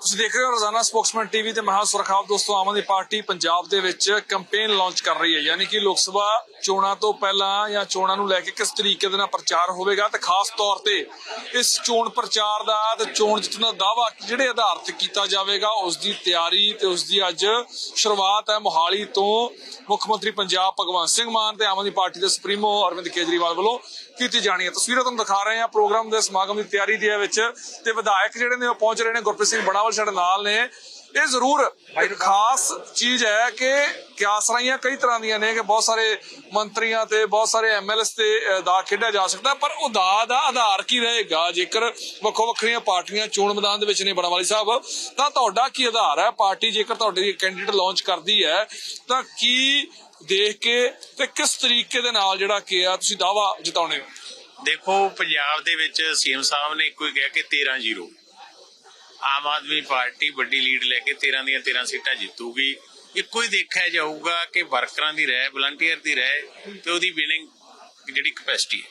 ਤੁਸੀਂ ਦੇਖ ਰਹੇ ਹੋ ਰੋਜ਼ਾਨਾ ਸਪੋਕਸਮੈਨ ਟੀਵੀ ਤੇ ਮਹਾ ਸੁਰਖਾਵ ਦੋਸਤੋ, ਆਮ ਆਦਮੀ ਪਾਰਟੀ ਪੰਜਾਬ ਦੇ ਵਿੱਚ ਕੈਂਪੇਨ ਲਾਂਚ ਕਰ ਰਹੀ ਹੈ। ਯਾਨੀ ਕਿ ਲੋਕ ਸਭਾ ਚੋਣਾਂ ਤੋਂ ਪਹਿਲਾਂ ਜਾਂ ਚੋਣਾਂ ਨੂੰ ਲੈ ਕੇ ਕਿਸ ਤਰੀਕੇ ਦੇ ਨਾਲ ਪ੍ਰਚਾਰ ਹੋਵੇਗਾ ਤੇ ਖਾਸ ਤੌਰ ਤੇ ਇਸ ਚੋਣ ਪ੍ਰਚਾਰ ਦਾ ਤੇ ਚੋਣ ਜਿੱਤਣ ਦਾ ਦਾਵਾ ਜਿਹੜੇ ਆਧਾਰ ਤੇ ਕੀਤਾ ਜਾਵੇਗਾ, ਉਸ ਦੀ ਤਿਆਰੀ ਤੇ ਉਸ ਦੀ ਅੱਜ ਸ਼ੁਰੂਆਤ ਹੈ ਮੋਹਾਲੀ ਤੋਂ ਮੁੱਖ ਮੰਤਰੀ ਪੰਜਾਬ ਭਗਵੰਤ ਸਿੰਘ ਮਾਨ ਤੇ ਆਮ ਆਦਮੀ ਪਾਰਟੀ ਦੇ ਸੁਪਰੀਮੋ ਅਰਵਿੰਦ ਕੇਜਰੀਵਾਲ ਵੱਲੋਂ ਕੀਤੀ ਜਾਣੀ ਹੈ। ਤਸਵੀਰਾਂ ਤੁਹਾਨੂੰ ਦਿਖਾ ਰਹੇ ਹਾਂ ਪ੍ਰੋਗਰਾਮ ਦੇ ਸਮਾਗਮ ਦੀ ਤਿਆਰੀ ਦੇ ਵਿੱਚ ਤੇ ਵਿਧਾਇਕ ਜਿਹੜੇ ਨੇ ਉਹ ਪਹੁੰਚ ਰਹੇ ਨੇ, ਗੁਰਪ੍ਰੀਤ ਸਿੰਘ ਬਣਾਵਲ ਸਾਡੇ ਨਾਲ ਨੇ। ਇਹ ਜ਼ਰੂਰ ਇੱਕ ਖਾਸ ਚੀਜ਼ ਹੈ ਕਿ ਕਿਆਸਰਾਈਆਂ ਕਈ ਤਰ੍ਹਾਂ ਦੀਆਂ ਨੇ ਕਿ ਬਹੁਤ ਸਾਰੇ ਮੰਤਰੀਆਂ ਤੇ ਬਹੁਤ ਸਾਰੇ ਐਮਐਲਐਸ ਤੇ ਦਾ ਖੇਡਿਆ ਜਾ ਸਕਦਾ, ਪਰ ਉਹ ਦਾ ਦਾ ਆਧਾਰ ਕੀ ਰਹੇਗਾ? ਜੇਕਰ ਵੱਖੋ ਵੱਖਰੀਆਂ ਪਾਰਟੀਆਂ ਚੋਣ ਮੈਦਾਨ ਦੇ ਵਿੱਚ ਨੇ ਬਣਵਾਲੀ ਸਾਹਿਬ, ਤਾਂ ਤੁਹਾਡਾ ਕੀ ਆਧਾਰ ਹੈ? ਪਾਰਟੀ ਜੇਕਰ ਤੁਹਾਡੇ ਕੈਂਡੀਡੇਟ ਲਾਂਚ ਕਰਦੀ ਹੈ, ਤਾਂ ਕੀ ਦੇਖ ਕੇ ਤੇ ਕਿਸ ਤਰੀਕੇ ਦੇ ਨਾਲ ਜਿਹੜਾ ਕਿ ਆ ਤੁਸੀਂ ਦਾਵਾ ਜਿਤਾਉਣੇ ਹੋ? ਦੇਖੋ, ਪੰਜਾਬ ਦੇ ਵਿੱਚ ਸੀਐਮ ਸਾਹਿਬ ਨੇ ਇੱਕੋ ਹੀ ਕਿਹਾ ਕਿ 13-0 ਆਮ ਆਦਮੀ ਪਾਰਟੀ ਵੱਡੀ ਲੀਡ ਲੈ ਕੇ 13 ਦੀਆਂ 13 ਸੀਟਾਂ ਜਿੱਤੂਗੀ। ਇੱਕੋ ਹੀ ਦੇਖਿਆ ਜਾਊਗਾ ਕਿ ਵਰਕਰਾਂ ਦੀ ਰਹਿ ਵਲੰਟੀਅਰ ਦੀ ਰਹਿ ਤੇ ਉਹਦੀ ਵਿਨਿੰਗ ਜਿਹੜੀ ਕਪੈਸਿਟੀ ਹੈ।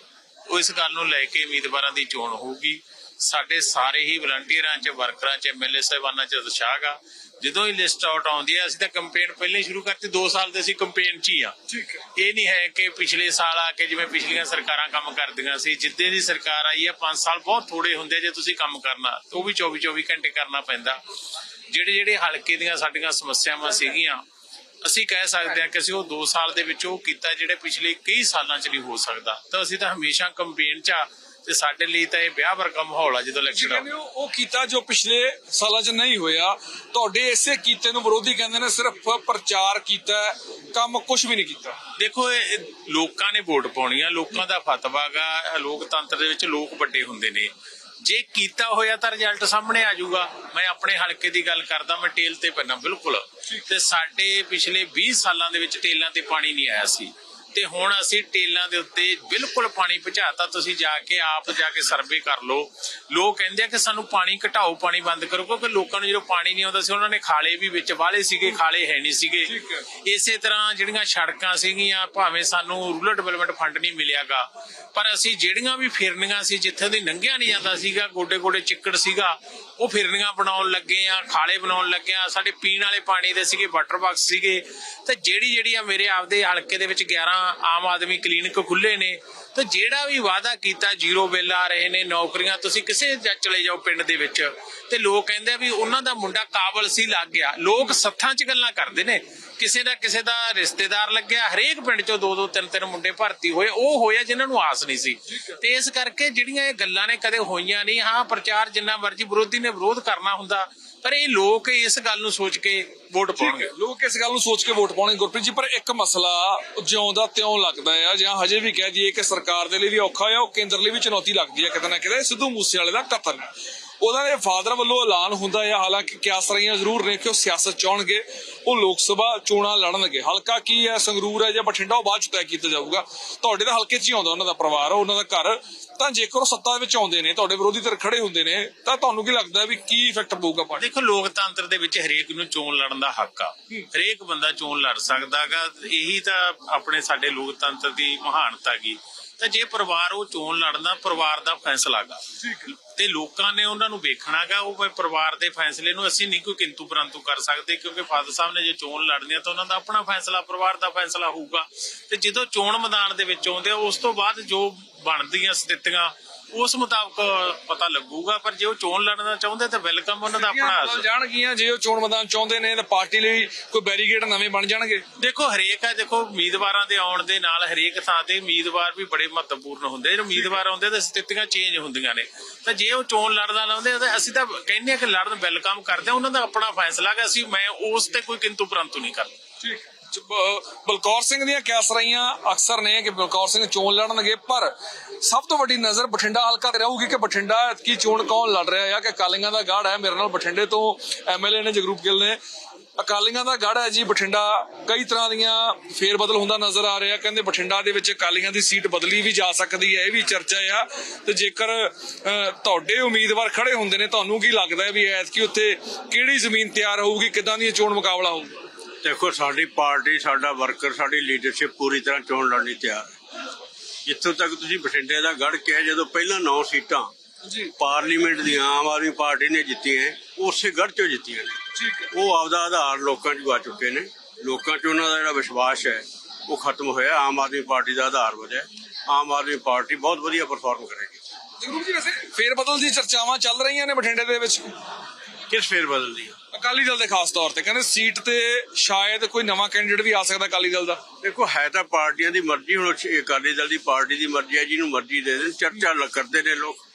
ਉਹ ਇਸ ਗੱਲ ਨੂੰ ਲੈ ਕੇ ਉਮੀਦਵਾਰਾਂ ਦੀ ਚੋਣ ਹੋਊਗੀ। ਸਾਡੇ ਸਾਰੇ ਹੀ ਵਲੰਟੀਅਰਾਂ 'ਚ ਵਰਕਰਾਂ 'ਚ ਐਮਐਲਏ ਸਾਹਿਬਾਨਾਂ 'ਚ ਉਤਸ਼ਾਹ ਗਾ ਜਦੋਂ ਹੀ ਲਿਸਟ ਆਊਟ ਆਉਂਦੀ ਹੈ ਅਸੀਂ ਤਾਂ ਕੰਪੇਨ ਪਹਿਲਾਂ ਹੀ ਸ਼ੁਰੂ ਕਰਤੀ 2 ਸਾਲ ਦੇ ਅਸੀਂ ਕੰਪੇਨ 'ਚ ਹੀ ਆ। ਠੀਕ ਹੈ। ਇਹ ਨਹੀਂ ਹੈ ਕਿ ਪਿਛਲੇ ਸਾਲ ਆ ਕੇ ਜਿਵੇਂ ਪਿਛਲੀਆਂ ਸਰਕਾਰਾਂ ਕੰਮ ਕਰਦੀਆਂ ਸੀ ਜਿੱਦੇ ਦੀ ਸਰਕਾਰ ਆਈ ਹੈ 5 ਸਾਲ ਬਹੁਤ ਥੋੜੇ ਹੁੰਦੇ ਜੇ ਤੁਸੀਂ ਕੰਮ ਕਰਨਾ ਉਹ ਵੀ 24 24 ਘੰਟੇ ਕਰਨਾ ਪੈਂਦਾ। ਜਿਹੜੇ ਜਿਹੜੇ ਹਲਕੇ ਦੀਆਂ ਸਾਡੀਆਂ ਸਮੱਸਿਆਵਾਂ ਸੀਗੀਆਂ ਅਸੀਂ ਕਹਿ ਸਕਦੇ ਹਾਂ ਕਿ ਅਸੀਂ ਉਹ 2 ਸਾਲ ਦੇ ਵਿੱਚ ਉਹ ਕੀਤਾ ਜਿਹੜੇ ਪਿਛਲੇ ਕਈ ਸਾਲਾਂ 'ਚ ਨਹੀਂ ਹੋ ਸਕਦਾ। ਤਾਂ ਅਸੀਂ ਤਾਂ ਹਮੇਸ਼ਾ ਕੰਪੇਨ 'ਚ ਆ। ਤੇ ਸਾਡੇ ਲਈ ਤਾਂ ਇਹ ਵਿਆਹ ਵਰਗਾ ਮਾਹੌਲ ਆ ਜਦੋਂ ਇਲੈਕਸ਼ਨ ਕਹਿੰਦੇ ਹੋ ਉਹ ਕੀਤਾ ਜੋ ਪਿਛਲੇ ਸਾਲਾਂ 'ਚ ਨਹੀਂ ਹੋਇਆ। ਤੁਹਾਡੇ ਇਸੇ ਕੀਤੇ ਨੂੰ ਵਿਰੋਧੀ ਕਹਿੰਦੇ ਨੇ ਸਿਰਫ ਪ੍ਰਚਾਰ ਕੀਤਾ ਹੈ, ਕੰਮ ਕੁਝ ਵੀ ਨਹੀਂ ਕੀਤਾ। ਦੇਖੋ ਇਹ ਇਹ ਲੋਕਾਂ ਨੇ ਵੋਟ ਪਾਉਣੀ ਆ ਲੋਕਾਂ ਦਾ ਫਤਵਾ ਗਾ ਲੋਕਤੰਤਰ ਦੇ ਵਿੱਚ ਲੋਕ ਵੱਡੇ ਹੁੰਦੇ ਨੇ। ਜੇ ਕੀਤਾ ਹੋਇਆ ਤਾਂ ਰਿਜ਼ਲਟ ਸਾਹਮਣੇ ਆ ਜਾਊਗਾ। ਮੈਂ ਆਪਣੇ ਹਲਕੇ ਦੀ ਗੱਲ ਕਰਦਾ ਮੈਂ ਟੇਲ ਤੇ ਪੈਣਾ ਬਿਲਕੁਲ। ਤੇ ਸਾਡੇ ਪਿਛਲੇ 20 ਸਾਲਾਂ ਦੇ ਵਿੱਚ ਟੇਲਾਂ ਤੇ ਪਾਣੀ ਨਹੀਂ ਆਇਆ ਸੀ। ਤੇ ਹੁਣ ਅਸੀਂ ਟੇਲਾਂ ਦੇ ਉੱਤੇ ਬਿਲਕੁਲ ਪਾਣੀ ਪਹੁੰਚਾਤਾ ਤੁਸੀਂ ਜਾ ਕੇ ਆਪ ਜਾ ਕੇ ਸਰਵੇ ਕਰ ਲਓ। ਲੋਕ ਕਹਿੰਦੇ ਆ ਕਿ ਸਾਨੂੰ ਪਾਣੀ ਘਟਾਓ ਪਾਣੀ ਬੰਦ ਕਰੋ ਕਿਉਂਕਿ ਲੋਕਾਂ ਨੂੰ ਜਦੋਂ ਪਾਣੀ ਨਹੀਂ ਆਉਂਦਾ ਸੀ ਉਹਨਾਂ ਨੇ ਖਾਲੇ ਵੀ ਵਿੱਚ ਵਾਲੇ ਸੀਗੇ ਖਾਲੇ ਹੈ ਨਹੀਂ ਸੀਗੇ। ਇਸੇ ਤਰ੍ਹਾਂ ਜਿਹੜੀਆਂ ਸੜਕਾਂ ਸੀਗੀਆਂ ਭਾਵੇਂ ਸਾਨੂੰ ਰੂਰਲ ਡਿਵੈਲਪਮੈਂਟ ਫੰਡ ਨਹੀਂ ਮਿਲਿਆਗਾ ਪਰ ਅਸੀਂ ਜਿਹੜੀਆਂ ਵੀ ਫਿਰਨੀਆਂ ਸੀ ਜਿੱਥੇ ਦੀ ਲੰਘਿਆ ਨਹੀਂ ਜਾਂਦਾ ਸੀਗਾ ਗੋਡੇ ਗੋਡੇ ਚਿੱਕੜ ਸੀਗਾ ਉਹ ਫਿਰਨੀਆਂ ਬਣਾਉਣ ਲੱਗੇ ਆ ਖਾਲੇ ਬਣਾਉਣ ਲੱਗੇ ਆ। ਸਾਡੇ ਪੀਣ ਵਾਲੇ ਪਾਣੀ ਦੇ ਸੀਗੇ ਵਾਟਰ ਬਾਕਸ ਸੀਗੇ। ਤੇ ਜਿਹੜੀ ਜਿਹੜੀ ਆ ਮੇਰੇ ਆਪਦੇ ਹਲਕੇ ਦੇ ਵਿੱਚ 11 ਆਮ ਆਦਮੀ ਕਲੀਨਿਕ ਖੁੱਲੇ ਨੇ, ਤੇ ਜਿਹੜਾ ਵੀ ਵਾਅਦਾ ਕੀਤਾ, ਜ਼ੀਰੋ ਬਿੱਲ ਆ ਰਹੇ ਨੇ, ਨੌਕਰੀਆਂ, ਤੁਸੀਂ ਕਿਸੇ ਚਲੇ ਜਾਓ ਪਿੰਡ ਦੇ ਵਿੱਚ। ਤੇ ਲੋਕ ਕਹਿੰਦੇ ਆ ਵੀ ਉਹਨਾਂ ਦਾ ਮੁੰਡਾ ਕਾਬਲ ਸੀ, ਲੱਗ ਗਿਆ। ਲੋਕ ਸੱਥਾਂ 'ਚ ਗੱਲਾਂ ਕਰਦੇ ਨੇ। ਕਿਸੇ ਦਾ ਕਿਸੇ ਦਾ ਰਿਸ਼ਤੇਦਾਰ ਲੱਗਿਆ, ਹਰੇਕ ਪਿੰਡ 'ਚੋਂ ਦੋ ਦੋ ਤਿੰਨ ਤਿੰਨ ਮੁੰਡੇ ਭਰਤੀ ਹੋਏ, ਉਹ ਹੋਇਆ ਜਿਨ੍ਹਾਂ ਨੂੰ ਆਸ ਨਹੀਂ ਸੀ। ਤੇ ਇਸ ਕਰਕੇ ਜਿਹੜੀਆਂ ਇਹ ਗੱਲਾਂ ਨੇ ਕਦੇ ਹੋਈਆਂ ਨਹੀਂ। ਹਾਂ, ਪ੍ਰਚਾਰ ਜਿੰਨਾ ਮਰਜ਼ੀ ਵਿਰੋਧੀ ਨੇ ਵਿਰੋਧ ਕਰਨਾ ਹੁੰਦਾ ਪਰ ਇਹ ਲੋਕ ਇਸ ਗੱਲ ਨੂੰ ਸੋਚ ਕੇ ਵੋਟ ਪਾਉਣਗੇ। ਲੋਕ ਇਸ ਗੱਲ ਨੂੰ ਸੋਚ ਕੇ ਵੋਟ ਪਾਉਣਗੇ ਗੁਰਪ੍ਰੀਤ ਜੀ ਪਰ ਇੱਕ ਮਸਲਾ ਜਿਉਂ ਦਾ ਤਿਉਂ ਲੱਗਦਾ ਆ ਜਾਂ ਹਜੇ ਵੀ ਕਹਿ ਦਈਏ ਕਿ ਸਰਕਾਰ ਦੇ ਲਈ ਵੀ ਔਖਾ ਆ ਉਹ ਕੇਂਦਰ ਲਈ ਵੀ ਚੁਣੌਤੀ ਲੱਗਦੀ ਹੈ ਕਿਤੇ ਨਾ ਕਿਤੇ ਸਿੱਧੂ ਮੂਸੇਵਾਲੇ ਦਾ ਕਤਲ। ਉਹਦਾ ਦੇ ਫਾਦਰ ਵੱਲੋਂ ਐਲਾਨ ਹੁੰਦਾ ਹੈ। ਹਾਲਾਂਕਿ ਕਿਆਸਰੀਆਂ ਜ਼ਰੂਰ ਨੇ ਕਿ ਉਹ ਸਿਆਸਤ ਚਾਹਣਗੇ ਉਹ ਲੋਕ ਸਭਾ ਚੋਣਾਂ ਲੜਨਗੇ। ਹਲਕਾ ਕੀ ਹੈ? ਸੰਗਰੂਰ ਹੈ ਜਾਂ ਬਠਿੰਡਾ? ਉਹ ਬਾਅਦ ਚ ਤੈਅ ਕੀਤਾ ਜਾਊਗਾ। ਤੁਹਾਡੇ ਦਾ ਹਲਕੇ 'ਚ ਹੀ ਆਉਂਦਾ ਉਹਨਾਂ ਦਾ ਪਰਿਵਾਰ ਉਹਨਾਂ ਦਾ ਘਰ। ਤਾਂ ਜੇਕਰ ਉਹ ਸੱਤਾ ਵਿੱਚ ਆਉਂਦੇ ਨੇ ਤੁਹਾਡੇ ਵਿਰੋਧੀ ਧਿਰ ਖੜੇ ਹੁੰਦੇ ਨੇ ਤਾਂ ਤੁਹਾਨੂੰ ਕੀ ਲੱਗਦਾ ਵੀ ਕੀ ਇਫੈਕਟ ਪਊਗਾ ਪਾਰਟੀ ਦੇਖੋ ਲੋਕਤੰਤਰ ਦੇ ਵਿੱਚ ਹਰੇਕ ਨੂੰ ਚੋਣ ਲੜਨ ਦਾ ਹੱਕ ਆ। ਹਰੇਕ ਬੰਦਾ ਚੋਣ ਲੜ ਸਕਦਾਗਾ ਇਹੀ ਤਾਂ ਆਪਣੇ ਸਾਡੇ ਲੋਕਤੰਤਰ ਦੀ ਮਹਾਨਤਾ ਗੀ ਤਾਂ ਜੇ ਪਰਿਵਾਰ ਉਹ ਚੋਣ ਲੜਦਾ ਪਰਿਵਾਰ ਦਾ ਫੈਸਲਾ ਤੇ ਲੋਕਾਂ ਨੇ ਉਹਨਾਂ ਨੂੰ ਵੇਖਣਾਗਾ ਉਹ ਪਰਿਵਾਰ ਦੇ ਫੈਸਲੇ ਨੂੰ ਅਸੀਂ ਨਹੀਂ ਕੋਈ ਕਿੰਤੂ ਪਰੰਤੂ ਕਰ ਸਕਦੇ, ਕਿਉਂਕਿ ਫਾਦਰ ਸਾਹਿਬ ਨੇ ਜੇ ਚੋਣ ਲੜਨੀ ਆ ਤਾਂ ਉਹਨਾਂ ਦਾ ਆਪਣਾ ਫੈਸਲਾ, ਪਰਿਵਾਰ ਦਾ ਫੈਸਲਾ ਹੋਊਗਾ। ਤੇ ਜਦੋਂ ਚੋਣ ਮੈਦਾਨ ਦੇ ਵਿੱਚ ਆਉਂਦੇ ਆ, ਉਸ ਤੋਂ ਬਾਅਦ ਜੋ ਬਣਦੀਆਂ ਸਥਿਤੀਆਂ ਉਸ ਮੁਤਾਬਕ ਪਤਾ ਲੱਗੂਗਾ ਪਰ ਜੇ ਉਹ ਚੋਣ ਲੜਨਾ ਚਾਹੁੰਦੇ ਤਾਂ ਵੈਲਕਮ ਉਹਨਾਂ ਦਾ ਆਪਣਾ ਬਦਲ ਜਾਣਗੀਆਂ ਜੇ ਉਹ ਚੋਣ ਮੈਦਾਨ ਚਾਹੁੰਦੇ ਨੇ ਤਾਂ ਪਾਰਟੀ ਲਈ ਕੋਈ ਬੈਰੀਗੇਡ ਨਵੇਂ ਬਣ ਜਾਣਗੇ। ਦੇਖੋ ਹਰੇਕ ਹੈ ਦੇਖੋ ਉਮੀਦਵਾਰਾਂ ਦੇ ਆਉਣ ਦੇ ਨਾਲ ਹਰੇਕ ਥਾਂ ਤੇ ਉਮੀਦਵਾਰ ਵੀ ਬੜੇ ਮਹੱਤਵਪੂਰਨ ਹੁੰਦੇ। ਜਦੋਂ ਉਮੀਦਵਾਰ ਆਉਂਦੇ ਤਾਂ ਸਥਿਤੀਆਂ ਚੇਂਜ ਹੁੰਦੀਆਂ ਨੇ। ਤਾਂ ਜੇ ਉਹ ਚੋਣ ਲੜਦਾ ਲਾਉਂਦੇ ਤਾਂ ਅਸੀਂ ਤਾਂ ਕਹਿੰਦੇ ਆ ਕਿ ਲੜਨ ਵੈਲਕਮ ਕਰਦੇ ਆ। ਉਹਨਾਂ ਦਾ ਆਪਣਾ ਫੈਸਲਾ ਹੈ ਅਸੀਂ ਮੈਂ ਉਸ ਤੇ ਕੋਈ ਕਿੰਤੂ ਪਰੰਤੂ ਨਹੀਂ ਕਰਦਾ। ਠੀਕ। ਬਲਕੌਰ ਸਿੰਘ ਦੀਆਂ ਕਿਆਸਰਾਈਆਂ ਅਕਸਰ ਨੇ ਕਿ ਬਲਕੌਰ ਸਿੰਘ ਚੋਣ ਲੜਨਗੇ, ਪਰ ਸਭ ਤੋਂ ਵੱਡੀ ਨਜ਼ਰ ਬਠਿੰਡਾ ਹਲਕਾ ਤੇ ਰਹੂਗੀ ਕਿ ਬਠਿੰਡਾ ਕੀ ਚੋਣ ਕੌਣ ਲੜ ਰਿਹਾ ਹੈ ਕਿ ਅਕਾਲੀਆਂ ਦਾ ਗਾੜ ਹੈ ਮੇਰੇ ਨਾਲ ਬਠਿੰਡੇ ਤੋਂ ਐਮਐਲਏ ਨੇ ਜਗਰੂਪ ਗਿੱਲ ਨੇ। ਅਕਾਲੀਆਂ ਦਾ ਗੜ ਹੈ ਜੀ, ਬਠਿੰਡਾ ਕਈ ਤਰ੍ਹਾਂ ਦੀਆਂ ਫੇਰ ਬਦਲ ਹੁੰਦਾ ਨਜ਼ਰ ਆ ਰਿਹਾ, ਕਹਿੰਦੇ ਬਠਿੰਡਾ ਦੇ ਵਿੱਚ ਅਕਾਲੀਆਂ ਦੀ ਸੀਟ ਬਦਲੀ ਵੀ ਜਾ ਸਕਦੀ ਹੈ, ਇਹ ਵੀ ਚਰਚਾ ਆ। ਤੇ ਜੇਕਰ ਤੁਹਾਡੇ ਉਮੀਦਵਾਰ ਖੜੇ ਹੁੰਦੇ ਨੇ, ਤੁਹਾਨੂੰ ਕੀ ਲੱਗਦਾ ਵੀ ਐਤਕੀ ਉੱਥੇ ਕਿਹੜੀ ਜ਼ਮੀਨ ਤਿਆਰ ਹੋਊਗੀ, ਕਿਦਾਂ ਦੀ ਚੋਣ ਮੁਕਾਬਲਾ ਹੋਊਗਾ ਦੇਖੋ ਸਾਡੀ ਪਾਰਟੀ ਸਾਡਾ ਵਰਕਰ ਸਾਡੀ ਲੀਡਰਸ਼ਿਪ ਪੂਰੀ ਤਰ੍ਹਾਂ ਚੋਣ ਲੜਨ ਲਈ ਤਿਆਰ ਹੈ। ਜਿੱਥੋਂ ਤੱਕ ਤੁਸੀਂ ਬਠਿੰਡੇ ਦਾ ਗੜ ਕਿਹਾ ਜਦੋਂ ਪਹਿਲਾਂ 9 ਸੀਟਾਂ ਜੀ। ਪਾਰਲੀਮੈਂਟ ਦੀਆਂ ਆਮ ਆਦਮੀ ਪਾਰਟੀ ਨੇ ਜਿੱਤੀਆਂ ਉਸੇ ਗੜ ਚੋਂ ਜਿੱਤੀਆਂ ਨੇ। ਠੀਕ ਹੈ। ਉਹ ਆਪਦਾ ਆਧਾਰ ਲੋਕਾਂ 'ਚ ਗਵਾ ਚੁੱਕੇ ਨੇ। ਲੋਕਾਂ 'ਚ ਉਹਨਾਂ ਦਾ ਜਿਹੜਾ ਵਿਸ਼ਵਾਸ ਹੈ ਉਹ ਖਤਮ ਹੋਇਆ ਆਮ ਆਦਮੀ ਪਾਰਟੀ ਦਾ ਆਧਾਰ ਵਧਿਆ। ਆਮ ਆਦਮੀ ਪਾਰਟੀ ਬਹੁਤ ਵਧੀਆ ਪਰਫਾਰਮ ਕਰੇਗੀ। ਜਗਰੂਪ ਜੀ ਵੈਸੇ ਫੇਰ ਬਦਲ ਦੀ ਚਰਚਾਵਾਂ ਚੱਲ ਰਹੀਆਂ ਨੇ ਬਠਿੰਡੇ ਦੇ ਵਿੱਚ। ਕਿਸ ਫੇਰ ਬਦਲਦੀ ਆ? ਅਕਾਲੀ ਦਲ ਦੇ ਖਾਸ ਤੌਰ ਤੇ। ਕਹਿੰਦੇ ਸੀਟ ਤੇ ਸ਼ਾਇਦ ਕੋਈ ਨਵਾਂ ਕੈਂਡੀਡੇਟ ਵੀ ਆ ਸਕਦਾ ਅਕਾਲੀ ਦਲ ਦਾ। ਦੇਖੋ ਹੈ ਤਾਂ ਪਾਰਟੀਆਂ ਦੀ ਮਰਜ਼ੀ ਹੁਣ ਅਕਾਲੀ ਦਲ ਦੀ ਪਾਰਟੀ ਦੀ ਮਰਜ਼ੀ ਹੈ ਜਿਹਨੂੰ ਮਰਜ਼ੀ ਦੇ ਦੇਣ। ਚਰਚਾ ਕਰਦੇ ਨੇ ਲੋਕ।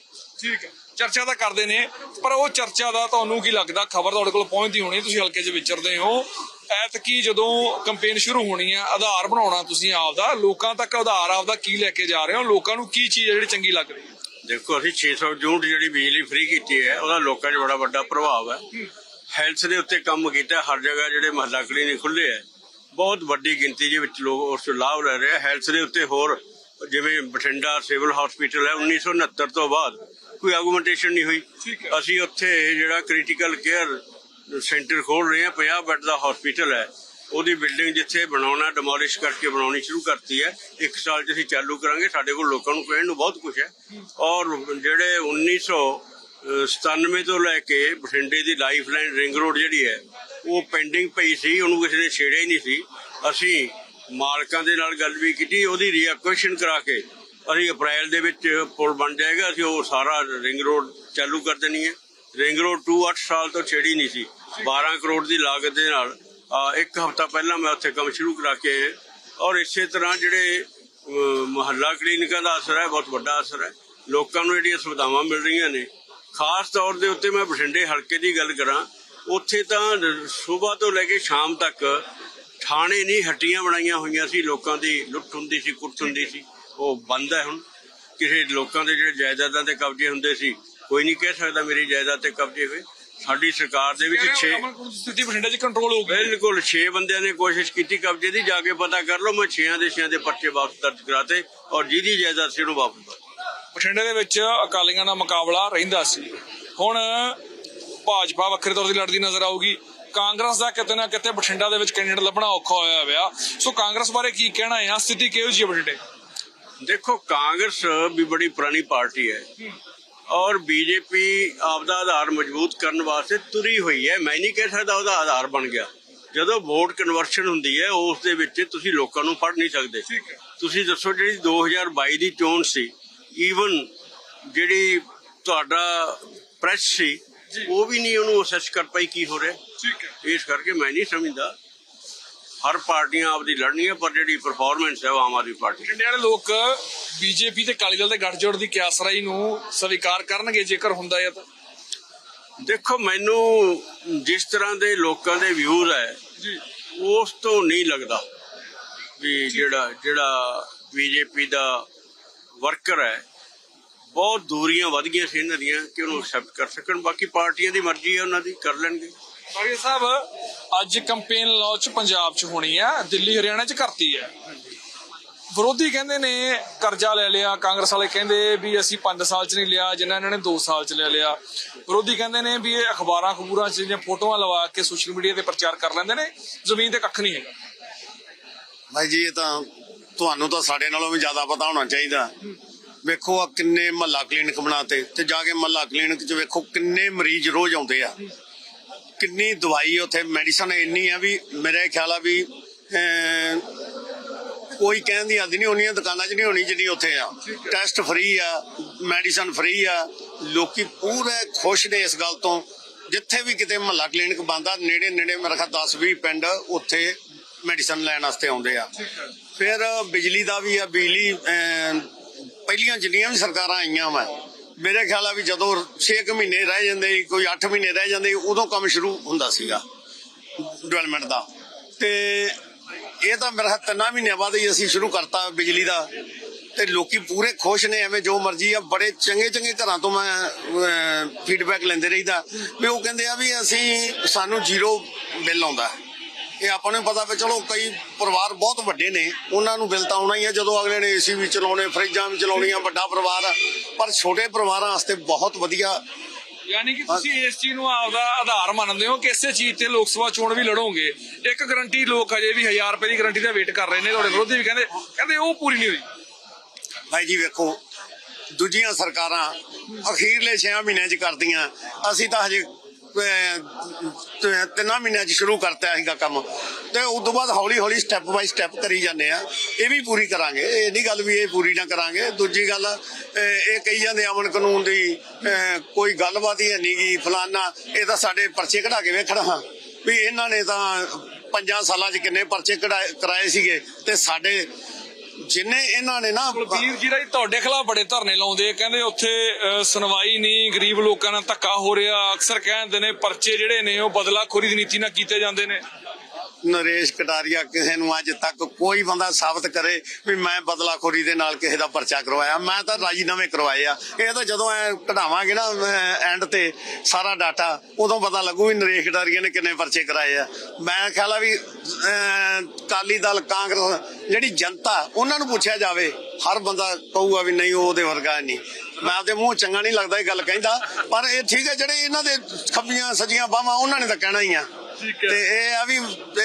ਠੀਕ ਹੈ। ਚਰਚਾ ਤਾਂ ਕਰਦੇ ਨੇ ਪਰ ਉਹ ਚਰਚਾ ਦਾ ਤੁਹਾਨੂੰ ਕੀ ਲੱਗਦਾ? ਖਬਰ ਤੁਹਾਡੇ ਕੋਲ ਪਹੁੰਚਦੀ ਹੋਣੀ ਤੁਸੀਂ ਹਲਕੇ 'ਚ ਵਿਚਰਦੇ ਹੋ। ਐਤਕੀ ਜਦੋਂ ਕੰਪੇਨ ਸ਼ੁਰੂ ਹੋਣੀ ਆ ਆਧਾਰ ਬਣਾਉਣਾ ਤੁਸੀਂ ਆਪਦਾ ਲੋਕਾਂ ਤੱਕ ਆਧਾਰ ਆਪਦਾ ਕੀ ਲੈ ਕੇ ਜਾ ਰਹੇ ਹੋ? ਲੋਕਾਂ ਨੂੰ ਕੀ ਚੀਜ਼ ਹੈ ਜਿਹੜੀ ਚੰਗੀ ਲੱਗ ਰਹੀ ਹੈ? ਦੇਖੋ ਅਸੀਂ 600 ਯੂਨਿਟ ਜਿਹੜੀ ਬਿਜਲੀ ਫ੍ਰੀ ਕੀਤੀ ਹੈ ਉਹਦਾ ਲੋਕਾਂ 'ਚ ਬੜਾ ਵੱਡਾ ਪ੍ਰਭਾਵ ਹੈ। ਹੈਲਥ ਦੇ ਉੱਤੇ ਕੰਮ ਕੀਤਾ ਹਰ ਜਗ੍ਹਾ ਜਿਹੜੇ ਮਹੱਲਾ ਕਲੀਨਿਕ ਖੁੱਲੇ ਹੈ ਬਹੁਤ ਵੱਡੀ ਗਿਣਤੀ ਦੇ ਵਿੱਚ ਲੋਕ ਉਸ ਤੋਂ ਲਾਭ ਲੈ ਰਹੇ ਹੈਲਥ ਦੇ ਉੱਤੇ ਹੋਰ ਜਿਵੇਂ ਬਠਿੰਡਾ ਸਿਵਲ ਹਸਪੀਟਲ ਹੈ 1969 ਤੋਂ ਬਾਅਦ ਕੋਈ ਆਰਗੂਮੈਂਟੇਸ਼ਨ ਨਹੀਂ ਹੋਈ। ਅਸੀਂ ਉੱਥੇ ਜਿਹੜਾ ਕ੍ਰਿਟੀਕਲ ਕੇਅਰ ਸੈਂਟਰ ਖੋਲ ਰਹੇ ਹਾਂ 50 ਬੈੱਡ ਦਾ ਹਸਪੀਟਲ ਹੈ। ਉਹਦੀ ਬਿਲਡਿੰਗ ਜਿੱਥੇ ਬਣਾਉਣਾ ਡਿਮੋਲਿਸ਼ ਕਰਕੇ ਬਣਾਉਣੀ ਸ਼ੁਰੂ ਕਰਤੀ ਹੈ। ਇੱਕ ਸਾਲ 'ਚ ਅਸੀਂ ਚਾਲੂ ਕਰਾਂਗੇ। ਸਾਡੇ ਕੋਲ ਲੋਕਾਂ ਨੂੰ ਕਹਿਣ ਨੂੰ ਬਹੁਤ ਕੁਝ ਹੈ। ਔਰ ਜਿਹੜੇ 1997 ਤੋਂ ਲੈ ਕੇ ਬਠਿੰਡੇ ਦੀ ਲਾਈਫ ਲਾਈਨ ਰਿੰਗ ਰੋਡ ਜਿਹੜੀ ਹੈ, ਉਹ ਪੈਂਡਿੰਗ ਪਈ ਸੀ। ਉਹਨੂੰ ਕਿਸੇ ਨੇ ਛੇੜਿਆ ਹੀ ਨਹੀਂ ਸੀ। ਅਸੀਂ ਮਾਲਕਾਂ ਦੇ ਨਾਲ ਗੱਲ ਵੀ ਕੀਤੀ। ਉਹਦੀ ਰੀਐਕੁਏਸ਼ਨ ਕਰਾ ਕੇ ਅਸੀਂ ਅਪ੍ਰੈਲ ਦੇ ਵਿੱਚ ਪੁਲ ਬਣ ਜਾਏਗਾ। ਅਸੀਂ ਉਹ ਸਾਰਾ ਰਿੰਗ ਰੋਡ ਚਾਲੂ ਕਰ ਦੇਣੀ ਹੈ। ਰਿੰਗ ਰੋਡ 2 8 ਸਾਲ ਤੋਂ ਛੇੜੀ ਨਹੀਂ ਸੀ। 12 ਕਰੋੜ ਦੀ ਲਾਗਤ ਦੇ ਨਾਲ ਇੱਕ ਹਫ਼ਤਾ ਪਹਿਲਾਂ ਮੈਂ ਉੱਥੇ ਕੰਮ ਸ਼ੁਰੂ ਕਰਾ ਕੇ ਆਇਆ। ਔਰ ਇਸੇ ਤਰ੍ਹਾਂ ਜਿਹੜੇ ਮਹੱਲਾ ਕਲੀਨਿਕਾਂ ਦਾ ਅਸਰ ਹੈ, ਬਹੁਤ ਵੱਡਾ ਅਸਰ ਹੈ। ਲੋਕਾਂ ਨੂੰ ਜਿਹੜੀਆਂ ਸੁਵਿਧਾਵਾਂ ਮਿਲ ਰਹੀਆਂ ਨੇ, ਖਾਸ ਤੌਰ ਦੇ ਉੱਤੇ ਮੈਂ ਬਠਿੰਡੇ ਹਲਕੇ ਦੀ ਗੱਲ ਕਰਾਂ, ਉੱਥੇ ਤਾਂ ਸਵੇਰ ਤੋਂ ਲੈ ਕੇ ਸ਼ਾਮ ਤੱਕ ਥਾਣੇ ਨਹੀਂ ਹੱਟੀਆਂ ਬਣਾਈਆਂ ਹੋਈਆਂ ਸੀ। ਲੋਕਾਂ ਦੀ ਲੁੱਟ ਹੁੰਦੀ ਸੀ, ਕੁੱਟ ਹੁੰਦੀ ਸੀ। ਉਹ ਬੰਦ ਹੈ ਹੁਣ। ਕਿਸੇ ਲੋਕਾਂ ਦੇ ਜਿਹੜੇ ਜਾਇਦਾਦਾਂ ਤੇ ਕਬਜ਼ੇ ਹੁੰਦੇ ਸੀ, ਕੋਈ ਨਹੀਂ ਕਹਿ ਸਕਦਾ ਮੇਰੀ ਜਾਇਦਾਦ ਤੇ ਕਬਜ਼ੇ ਹੋਏ। ਸਾਡੀ ਸਰਕਾਰ ਦੇ ਵਿੱਚ 6 ਅਮਨ ਕਾਨੂੰਨ ਦੀ ਸਥਿਤੀ ਬਠਿੰਡੇ 'ਚ ਕੰਟਰੋਲ ਹੋ ਗਈ। ਬਿਲਕੁਲ 6 ਬੰਦਿਆਂ ਨੇ ਕੋਸ਼ਿਸ਼ ਕੀਤੀ ਕਬਜ਼ੇ ਦੀ ਜਾ ਕੇ ਪਤਾ ਕਰ ਲਓ ਮੈਂ 6 ਦੇ 6 ਦੇ ਪਰਚੇ ਵਾਪਸ ਦਰਜ ਕਰਾਤੇ ਔਰ ਜਿਹਦੀ ਜਾਇਦਾਦ ਸੀ ਉਹਨੂੰ ਵਾਪਸ ਬਠਿੰਡੇ ਦੇ ਵਿੱਚ ਅਕਾਲੀਆਂ ਦਾ ਮੁਕਾਬਲਾ ਰਹਿੰਦਾ ਸੀ। ਹੁਣ ਭਾਜਪਾ ਵੱਖਰੇ ਤੌਰ ਤੇ ਲੜਦੀ ਨਜ਼ਰ ਆਊਗੀ। ਕਾਂਗਰਸ ਦਾ ਕਿਤੇ ਨਾ ਕਿਤੇ ਬਠਿੰਡਾ ਦੇ ਵਿੱਚ ਕੈਂਡੀਡੇਟ ਲੱਭਣਾ ਔਖਾ ਹੋਇਆ ਹੋਇਆ ਸੋ ਕਾਂਗਰਸ ਬਾਰੇ ਕੀ ਕਹਿਣਾ ਹੈ? ਸਥਿਤੀ ਕਿਹੋ ਜਿਹੀ ਹੈ ਬਠਿੰਡੇ? ਦੇਖੋ ਕਾਂਗਰਸ ਵੀ ਬੜੀ ਪੁਰਾਣੀ ਪਾਰਟੀ ਹੈ। ਔਰ ਬੀਜੇਪੀ ਆਪਦਾ ਆਧਾਰ ਮਜ਼ਬੂਤ ਕਰਨ ਵਾਸਤੇ ਤੁਰੀ ਹੋਈ ਹੈ। ਮੈਂ ਨਹੀਂ ਕਹਿ ਸਕਦਾ ਉਹਦਾ ਆਧਾਰ ਬਣ ਗਿਆ। ਜਦੋਂ ਵੋਟ ਕਨਵਰਸ਼ਨ ਹੁੰਦੀ ਹੈ ਉਸ ਦੇ ਵਿੱਚ ਤੁਸੀਂ ਲੋਕਾਂ ਨੂੰ ਫੜ ਨਹੀਂ ਸਕਦੇ। ਤੁਸੀਂ ਦੱਸੋ ਜਿਹੜੀ 2022 ਦੀ ਚੋਣ ਸੀ ਈਵਨ ਜਿਹੜੀ ਤੁਹਾਡਾ ਪ੍ਰੈਸ ਸੀ ਉਹ ਵੀ ਨਹੀਂ ਉਹਨੂੰ ਅਸੈਸ ਕਰ ਪਾਈ ਕੀ ਹੋ ਰਿਹਾ। ਠੀਕ ਹੈ। ਇਸ ਕਰਕੇ ਮੈਂ ਨਹੀਂ ਸਮਝਦਾ ਹਰ ਪਾਰਟੀਆਂ ਆਪਦੀ ਲੜਨੀਆਂ ਪਰ ਜਿਹੜੀ ਪਰਫਾਰਮੈਂਸ ਹੈ ਉਹ ਆਮ ਆਦਮੀ ਪਾਰਟੀ ਦੀ। ਬਠਿੰਡੇ ਵਾਲੇ ਲੋਕ ਬੀਜੇਪੀ ਤੇ ਅਕਾਲੀ ਦਲ ਦੇ ਗੱਠਜੋੜ ਦੀ ਕਿਆਸਰਾਈ ਨੂੰ ਸਵੀਕਾਰ ਕਰਨਗੇ ਜੇਕਰ ਹੁੰਦਾ ਹੈ ਤਾਂ। ਦੇਖੋ ਮੈਨੂੰ ਜਿਸ ਤਰ੍ਹਾਂ ਦੇ ਲੋਕਾਂ ਦੇ ਵਿਊਜ਼ ਹੈ ਉਸ ਤੋਂ ਨਹੀਂ ਲੱਗਦਾ ਵੀ ਜਿਹੜਾ ਜਿਹੜਾ ਬੀਜੇਪੀ ਦਾ ਵਰਕਰ ਹੈ ਬਹੁਤ ਦੂਰੀਆਂ ਵਧ ਗਈਆਂ ਸੀ ਇਹਨਾਂ ਦੀਆਂ ਕਿ ਉਹਨੂੰ ਐਕਸੈਪਟ ਕਰ ਸਕਣ। ਬਾਕੀ ਪਾਰਟੀਆਂ ਦੀ ਮਰਜ਼ੀ ਹੈ ਉਹਨਾਂ ਦੀ ਕਰ ਲੈਣਗੇ। ਬਾਗੀ ਸਾਹਿਬ, ਅੱਜ ਕੰਪੇਨ ਲਾਂਚ ਪੰਜਾਬ 'ਚ ਹੋਣੀ ਆ, ਦਿੱਲੀ, ਹਰਿਆਣਾ 'ਚ ਕਰਤੀ ਹੈ ਵਿਰੋਧੀ ਕਹਿੰਦੇ ਨੇ ਕਰਜ਼ਾ ਲੈ ਲਿਆ, ਕਾਂਗਰਸ ਵਾਲੇ ਕਹਿੰਦੇ ਵੀ ਅਸੀਂ 5 ਸਾਲ 'ਚ ਨਹੀਂ ਲਿਆ ਜਿੰਨਾ ਇਹਨਾਂ ਨੇ 2 ਸਾਲ 'ਚ ਲੈ ਲਿਆ। ਵਿਰੋਧੀ ਕਹਿੰਦੇ ਨੇ ਵੀ ਇਹ ਅਖਬਾਰਾਂ, ਖਬੂਰਾਂ 'ਚ ਜਿਹੜੀਆਂ ਫੋਟੋਆਂ ਲਵਾ ਕੇ ਸੋਸ਼ਲ ਮੀਡੀਆ ਤੇ ਪ੍ਰਚਾਰ ਕਰ ਲੈਂਦੇ ਨੇ, ਜ਼ਮੀਨ ਤੇ ਕੱਖ ਨਹੀਂ ਹੈਗਾ। ਭਾਈ ਜੀ, ਇਹ ਤਾਂ ਤੁਹਾਨੂੰ ਤਾਂ ਸਾਡੇ ਨਾਲੋਂ ਵੀ ਜ਼ਿਆਦਾ ਪਤਾ ਹੋਣਾ ਚਾਹੀਦਾ। ਵੇਖੋ ਆ ਕਿੰਨੇ ਮਹੱਲਾ ਕਲੀਨਿਕ ਬਣਾਤੇ ਤੇ ਜਾ ਕੇ ਮਹੱਲਾ ਕਲੀਨਿਕ 'ਚ ਵੇਖੋ ਕਿੰਨੇ ਮਰੀਜ਼ ਰੋਜ਼ ਆਉਂਦੇ ਆ। ਕਿੰਨੀ ਦਵਾਈ ਉੱਥੇ? ਮੈਡੀਸਨ ਇੰਨੀ ਆ ਵੀ ਮੇਰੇ ਖਿਆਲ ਆ ਵੀ ਕੋਈ ਕਹਿਣ ਦੀ ਹੱਦ ਨਹੀਂ ਹੋਣੀ ਦੁਕਾਨਾਂ 'ਚ ਨਹੀਂ ਹੋਣੀ ਜਿੰਨੀ ਉੱਥੇ ਆ। ਟੈਸਟ ਫ੍ਰੀ ਆ ਮੈਡੀਸਨ ਫ੍ਰੀ ਆ। ਲੋਕੀ ਪੂਰੇ ਖੁਸ਼ ਨੇ ਇਸ ਗੱਲ ਤੋਂ। ਜਿੱਥੇ ਵੀ ਕਿਤੇ ਮਹੱਲਾ ਕਲੀਨਿਕ ਬੰਦਾ ਨੇੜੇ ਨੇੜੇ ਮੇਰੇ ਖਿਆਲ 10 20 ਪਿੰਡ ਉੱਥੇ ਮੈਡੀਸਨ ਲੈਣ ਵਾਸਤੇ ਆਉਂਦੇ ਆ। ਫਿਰ ਬਿਜਲੀ ਦਾ ਵੀ ਆ ਬਿਜਲੀ ਪਹਿਲੀਆਂ ਜਿੰਨੀਆਂ ਵੀ ਸਰਕਾਰਾਂ ਆਈਆਂ ਵਾ ਮੇਰੇ ਖਿਆਲ ਆ ਵੀ ਜਦੋਂ 6 ਮਹੀਨੇ ਰਹਿ ਜਾਂਦੇ ਕੋਈ 8 ਮਹੀਨੇ ਰਹਿ ਜਾਂਦੇ ਉਦੋਂ ਕੰਮ ਸ਼ੁਰੂ ਹੁੰਦਾ ਸੀਗਾ ਡਿਵੈਲਪਮੈਂਟ ਦਾ। ਤੇ ਇਹ ਤਾਂ ਮੇਰਾ ਤਿੰਨਾਂ ਮਹੀਨਿਆਂ ਬਾਅਦ ਹੀ ਅਸੀਂ ਸ਼ੁਰੂ ਕਰਤਾ ਬਿਜਲੀ ਦਾ। ਤੇ ਲੋਕੀ ਪੂਰੇ ਖੁਸ਼ ਨੇ, ਐਵੇਂ ਜੋ ਮਰਜ਼ੀ ਆ, ਬੜੇ ਚੰਗੇ ਚੰਗੇ ਘਰਾਂ ਤੋਂ ਮੈਂ ਫੀਡਬੈਕ ਲੈਂਦੇ ਰਹੀਦਾ। ਵੀ ਉਹ ਕਹਿੰਦੇ ਆ ਵੀ ਅਸੀਂ, ਸਾਨੂੰ ਜ਼ੀਰੋ ਬਿੱਲ ਆਉਂਦਾ। ਇਹ ਆਪਾਂ ਨੂੰ ਪਤਾ ਵੀ ਚਲੋ ਕਈ ਪਰਿਵਾਰ ਬਹੁਤ ਵੱਡੇ ਨੇ ਉਹਨਾਂ ਨੂੰ ਬਿੱਲ ਤਾਂ ਆਉਣਾ ਹੀ ਹੈ ਜਦੋਂ ਅਗਲੇ ਨੇ ਏਸੀ ਵੀ ਚਲਾਉਣੇ ਫਰਿੱਜਾਂ ਵੀ ਚਲਾਉਣੀਆਂ ਵੱਡਾ ਪਰਿਵਾਰ ਆ ਪਰ ਛੋਟੇ ਪਰਿਵਾਰਾਂ ਵਾਸਤੇ ਬਹੁਤ ਵਧੀਆ। ਯਾਨੀ ਕਿ ਤੁਸੀਂ ਇਸ ਚੀਜ਼ ਨੂੰ ਆਪਦਾ ਆਧਾਰ ਮੰਨਦੇ ਹੋ ਕਿ ਇਸੇ ਚੀਜ਼ ਤੇ ਲੋਕ ਸਭਾ ਚੋਣ ਵੀ ਲੜੋਗੇ। ਇੱਕ ਗਰੰਟੀ ਲੋਕ ਅਜੇ ਵੀ 1000 ਰੁਪਏ ਦੀ ਗਰੰਟੀ ਦਾ ਵੇਟ ਕਰ ਰਹੇ ਨੇ ਤੁਹਾਡੇ ਵਿਰੋਧੀ ਵੀ ਕਹਿੰਦੇ ਕਹਿੰਦੇ ਉਹ ਪੂਰੀ ਨਹੀਂ ਹੋਈ। ਭਾਈ ਜੀ ਵੇਖੋ ਦੂਜੀਆਂ ਸਰਕਾਰਾਂ ਅਖੀਰਲੇ 6 ਮਹੀਨਿਆਂ 'ਚ ਕਰਦੀਆਂ ਅਸੀਂ ਤਾਂ ਹਜੇ ਅਹ, ਤਿੰਨਾਂ ਮਹੀਨਿਆਂ 'ਚ ਸ਼ੁਰੂ ਕਰਤਾ ਸੀਗਾ ਕੰਮ। ਤੇ ਉਸ ਤੋਂ ਬਾਅਦ ਹੌਲੀ ਹੌਲੀ ਸਟੈਪ ਬਾਈ ਸਟੈਪ ਕਰੀ ਜਾਂਦੇ ਆ। ਇਹ ਵੀ ਪੂਰੀ ਕਰਾਂਗੇ। ਇਹ ਨਹੀਂ ਗੱਲ ਵੀ ਇਹ ਪੂਰੀ ਨਾ ਕਰਾਂਗੇ। ਦੂਜੀ ਗੱਲ ਅਹ, ਇਹ ਕਹੀ ਜਾਂਦੇ ਅਮਨ ਕਾਨੂੰਨ ਦੀ ਅਹ, ਕੋਈ ਗੱਲਬਾਤ ਹੀ ਨਹੀਂ ਗੀ ਫਲਾਨਾ ਇਹ ਤਾਂ ਸਾਡੇ ਪਰਚੇ ਕਢਾ ਕੇ ਵੇਖਣਾ। ਵੀ ਇਹਨਾਂ ਨੇ ਤਾਂ ਪੰਜਾਂ ਸਾਲਾਂ 'ਚ ਕਿੰਨੇ ਪਰਚੇ ਕਢਾਏ ਕਰਾਏ ਸੀਗੇ। ਤੇ ਸਾਡੇ ਜਿੰਨੇ ਇਹਨਾਂ ਨੇ ਨਾ ਕੁਲਬੀਰ ਜੀ ਦਾ ਤੁਹਾਡੇ ਖਿਲਾਫ ਬੜੇ ਧਰਨੇ ਲਾਉਂਦੇ ਕਹਿੰਦੇ ਉੱਥੇ ਸੁਣਵਾਈ ਨਹੀਂ, ਗਰੀਬ ਲੋਕਾਂ ਨਾਲ ਧੱਕਾ ਹੋ ਰਿਹਾ। ਅਕਸਰ ਕਹਿੰਦੇ ਨੇ ਪਰਚੇ ਜਿਹੜੇ ਨੇ ਉਹ ਬਦਲਾਖੋਰੀ ਦੀ ਨੀਤੀ ਨਾਲ ਕੀਤੇ ਜਾਂਦੇ ਨੇ। ਨਰੇਸ਼ ਕਟਾਰੀਆ ਕਿਸੇ ਨੂੰ ਅੱਜ ਤੱਕ ਕੋਈ ਬੰਦਾ ਸਾਬਤ ਕਰੇ ਵੀ ਮੈਂ ਬਦਲਾਖੋਰੀ ਦੇ ਨਾਲ ਕਿਸੇ ਦਾ ਪਰਚਾ ਕਰਵਾਇਆ। ਮੈਂ ਤਾਂ ਰਾਜੀਨਾਮੇ ਕਰਵਾਏ ਆ। ਇਹ ਤਾਂ ਜਦੋਂ ਐ ਕਢਾਵਾਂਗੇ ਨਾ ਐਂਡ ਤੇ ਸਾਰਾ ਡਾਟਾ ਉਦੋਂ ਪਤਾ ਲੱਗੂ ਵੀ ਨਰੇਸ਼ ਕਟਾਰੀਆ ਨੇ ਕਿੰਨੇ ਪਰਚੇ ਕਰਾਏ ਆ। ਮੈਂ ਖਿਆਲ ਆ ਵੀ ਅਹ, ਕਾਲੀ ਦਲ ਕਾਂਗਰਸ ਜਿਹੜੀ ਜਨਤਾ ਉਹਨਾਂ ਨੂੰ ਪੁੱਛਿਆ ਜਾਵੇ ਹਰ ਬੰਦਾ ਕਹੂਗਾ ਵੀ ਨਹੀਂ ਉਹਦੇ ਵਰਗਾ ਨਹੀਂ। ਮੈਂ ਆਪਦੇ ਮੂੰਹ ਚੰਗਾ ਨਹੀਂ ਲੱਗਦਾ ਇਹ ਗੱਲ ਕਹਿੰਦਾ ਪਰ ਇਹ ਠੀਕ ਹੈ ਜਿਹੜੇ ਇਹਨਾਂ ਦੇ ਖੱਬੀਆਂ ਸੱਜੀਆਂ ਬਾਹਾਂ ਉਹਨਾਂ ਨੇ ਤਾਂ ਕਹਿਣਾ ਹੀ ਆ। ਤੇ ਇਹ ਆ ਵੀ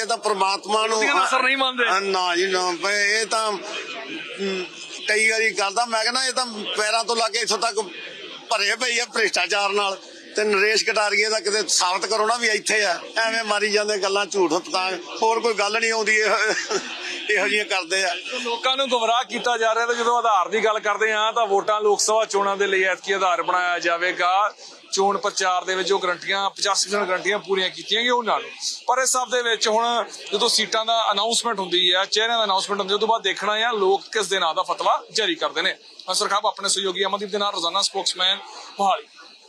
ਇਹ ਤਾਂ ਪ੍ਰਮਾਤਮਾ ਨੂੰ ਉਹਦੀਆਂ ਅਸਰ ਨਹੀਂ ਮੰਨਦੇ। ਨਾ ਜੀ ਨਾ। ਇਹ ਤਾਂ ਕਈ ਵਾਰੀ ਕਰਦਾ। ਮੈਂ ਕਹਿੰਦਾ ਇਹ ਤਾਂ ਪੈਰਾਂ ਤੋਂ ਲਾ ਕੇ ਇੱਥੋਂ ਤੱਕ ਭਰੇ ਪਈ ਆ ਭ੍ਰਿਸ਼ਟਾਚਾਰ ਨਾਲ। ਤੇ ਨਰੇਸ਼ ਕਟਾਰੀਏ ਦਾ ਕਿਤੇ ਸਾਬਤ ਕਰੋ ਨਾ ਵੀ ਇੱਥੇ ਆ। ਐਵੇਂ ਮਾਰੀ ਜਾਂਦੇ ਗੱਲਾਂ ਝੂਠ ਤਾਂ ਹੋਰ ਕੋਈ ਗੱਲ ਨਹੀਂ ਆਉਂਦੀ। ਇਹ- ਇਹੋ ਜਿਹੀਆਂ ਕਰਦੇ ਆ। ਲੋਕਾਂ ਨੂੰ ਗੁੰਮਰਾਹ ਕੀਤਾ ਜਾ ਰਿਹਾ ਤੇ ਜਦੋਂ ਆਧਾਰ ਦੀ ਗੱਲ ਕਰਦੇ ਆ ਤਾਂ ਵੋਟਾਂ ਲੋਕ ਸਭਾ ਚੋਣਾਂ ਦੇ ਲਈ ਐਤਕੀ ਆਧਾਰ ਬਣਾਇਆ ਜਾਵੇਗਾ। ਚੋਣ ਪ੍ਰਚਾਰ ਦੇ ਵਿੱਚ ਜੋ ਗਰੰਟੀਆਂ 85% ਗਰੰਟੀਆਂ ਪੂਰੀਆਂ ਕੀਤੀਆਂ ਗਈਆਂ ਉਹਨਾਂ ਨੂੰ। ਪਰ ਇਸ ਸਭ ਦੇ ਵਿੱਚ ਹੁਣ ਜਦੋਂ ਸੀਟਾਂ ਦਾ ਅਨਾਉਂਸਮੈਂਟ ਹੁੰਦੀ ਹੈ, ਚਿਹਰਿਆਂ ਦਾ ਅਨਾਉਂਸਮੈਂਟ ਹੁੰਦੀ ਹੈ ਉਸ ਤੋਂ ਬਾਅਦ ਦੇਖਣਾ ਹੈ ਲੋਕ ਕਿਸ ਦੇ ਨਾਂ ਦਾ ਫਤਵਾ ਜਾਰੀ ਕਰਦੇ ਨੇ। ਮੈਂ ਸਰਖਾਬ ਆਪਣੇ ਸਹਿਯੋਗੀ ਅਮਨਦੀਪ ਦੇ ਨਾਲ ਰੋਜ਼ਾਨਾ ਸਪੋਕਸਮੈਨ ਮੋਹਾਲੀ।